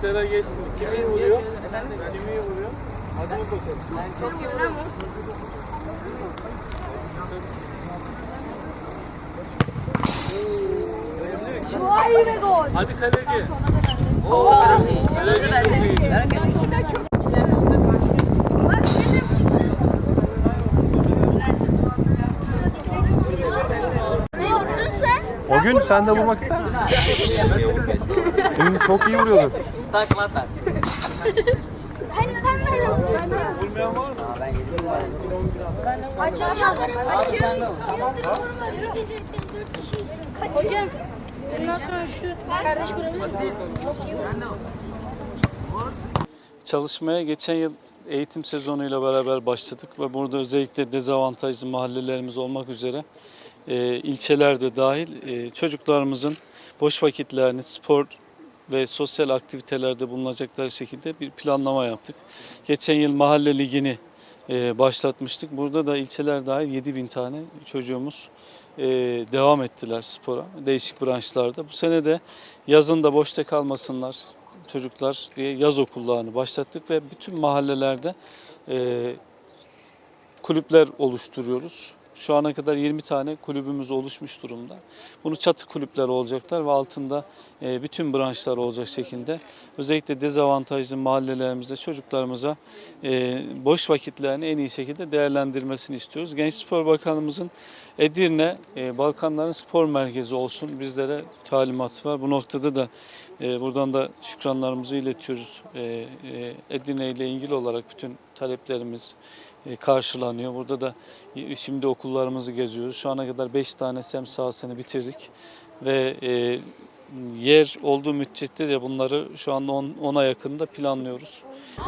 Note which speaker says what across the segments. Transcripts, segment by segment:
Speaker 1: Sera geçsin. Kim iyi vuruyor? Kim iyi vuruyor? Hadi bakalım. Hadi kaleci. Kaleci çok iyi.
Speaker 2: Ne vurdun sen?
Speaker 3: O gün sen de vurmak ister misin? Dün çok iyi vuruyordun.
Speaker 2: Ben neden böyle
Speaker 1: Vurmayan var mı?
Speaker 2: Açacağız. Açıyoruz. Yıldırım vurmadı. Biz de dört kişiyiz. Hocam. Ondan sonra şu kardeş grubumuz.
Speaker 1: Çalışmaya geçen yıl eğitim sezonuyla beraber başladık ve burada özellikle dezavantajlı mahallelerimiz olmak üzere e, ilçeler de dahil e, çocuklarımızın boş vakitlerini spor ve sosyal aktivitelerde bulunacakları şekilde bir planlama yaptık. Geçen yıl mahalle ligini e, başlatmıştık. Burada da ilçeler dahil 7 bin tane çocuğumuz e, devam ettiler spora değişik branşlarda. Bu sene de yazın da boşta kalmasınlar çocuklar diye yaz okullarını başlattık ve bütün mahallelerde e, kulüpler oluşturuyoruz. Şu ana kadar 20 tane kulübümüz oluşmuş durumda. Bunu çatı kulüpler olacaklar ve altında e, bütün branşlar olacak şekilde özellikle dezavantajlı mahallelerimizde çocuklarımıza e, boş vakitlerini en iyi şekilde değerlendirmesini istiyoruz. Genç Spor Bakanımızın Edirne e, Balkanların spor merkezi olsun bizlere talimatı var. Bu noktada da buradan da şükranlarımızı iletiyoruz. Edirne ile ilgili olarak bütün taleplerimiz karşılanıyor. Burada da e, şimdi okullarımızı geziyoruz. Şu ana kadar 5 tane SEM sahasını bitirdik ve e, yer olduğu müddetçe de bunları şu anda 10'a yakında planlıyoruz.
Speaker 4: E,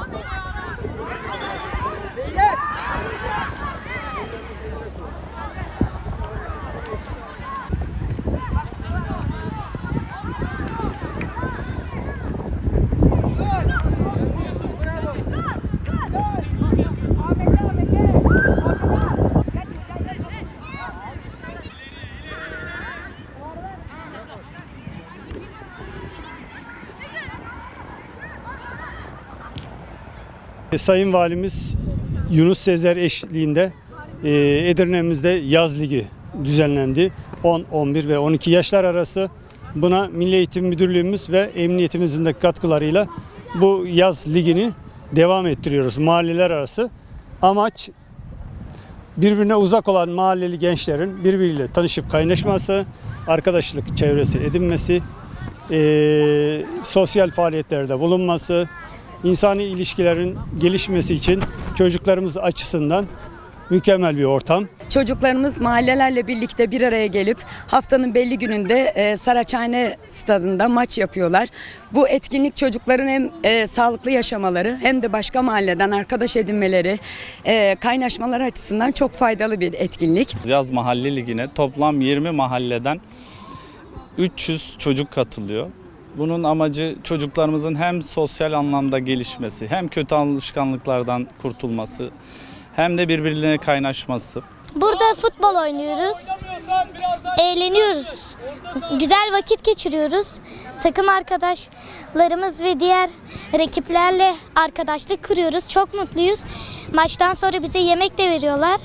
Speaker 4: Sayın Valimiz Yunus Sezer eşliğinde e, Edirne'mizde yaz ligi düzenlendi. 10, 11 ve 12 yaşlar arası. Buna Milli Eğitim Müdürlüğümüz ve emniyetimizin de katkılarıyla bu yaz ligini devam ettiriyoruz mahalleler arası. Amaç birbirine uzak olan mahalleli gençlerin birbiriyle tanışıp kaynaşması, arkadaşlık çevresi edinmesi, e, sosyal faaliyetlerde bulunması, insani ilişkilerin gelişmesi için çocuklarımız açısından mükemmel bir ortam.
Speaker 5: Çocuklarımız mahallelerle birlikte bir araya gelip haftanın belli gününde e, Saraçhane stadında maç yapıyorlar. Bu etkinlik çocukların hem e, sağlıklı yaşamaları hem de başka mahalleden arkadaş edinmeleri, e, kaynaşmaları açısından çok faydalı bir etkinlik.
Speaker 6: Yaz Mahalle Ligi'ne toplam 20 mahalleden 300 çocuk katılıyor. Bunun amacı çocuklarımızın hem sosyal anlamda gelişmesi, hem kötü alışkanlıklardan kurtulması, hem de birbirlerine kaynaşması.
Speaker 2: Burada futbol oynuyoruz. Eğleniyoruz. Güzel vakit geçiriyoruz. Takım arkadaşlarımız ve diğer rakiplerle arkadaşlık kuruyoruz. Çok mutluyuz. Maçtan sonra bize yemek de veriyorlar.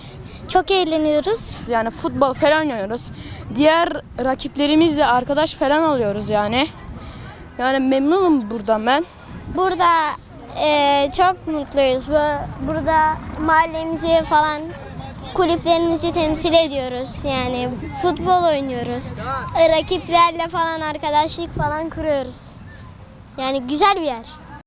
Speaker 2: Çok eğleniyoruz.
Speaker 7: Yani futbol falan oynuyoruz. Diğer rakiplerimizle arkadaş falan oluyoruz yani. Yani memnunum buradan ben.
Speaker 2: Burada eee, çok mutluyuz. Bu- Burada mahallemizi falan kulüplerimizi temsil ediyoruz. Yani futbol oynuyoruz. Rakiplerle falan arkadaşlık falan kuruyoruz. Yani güzel bir yer.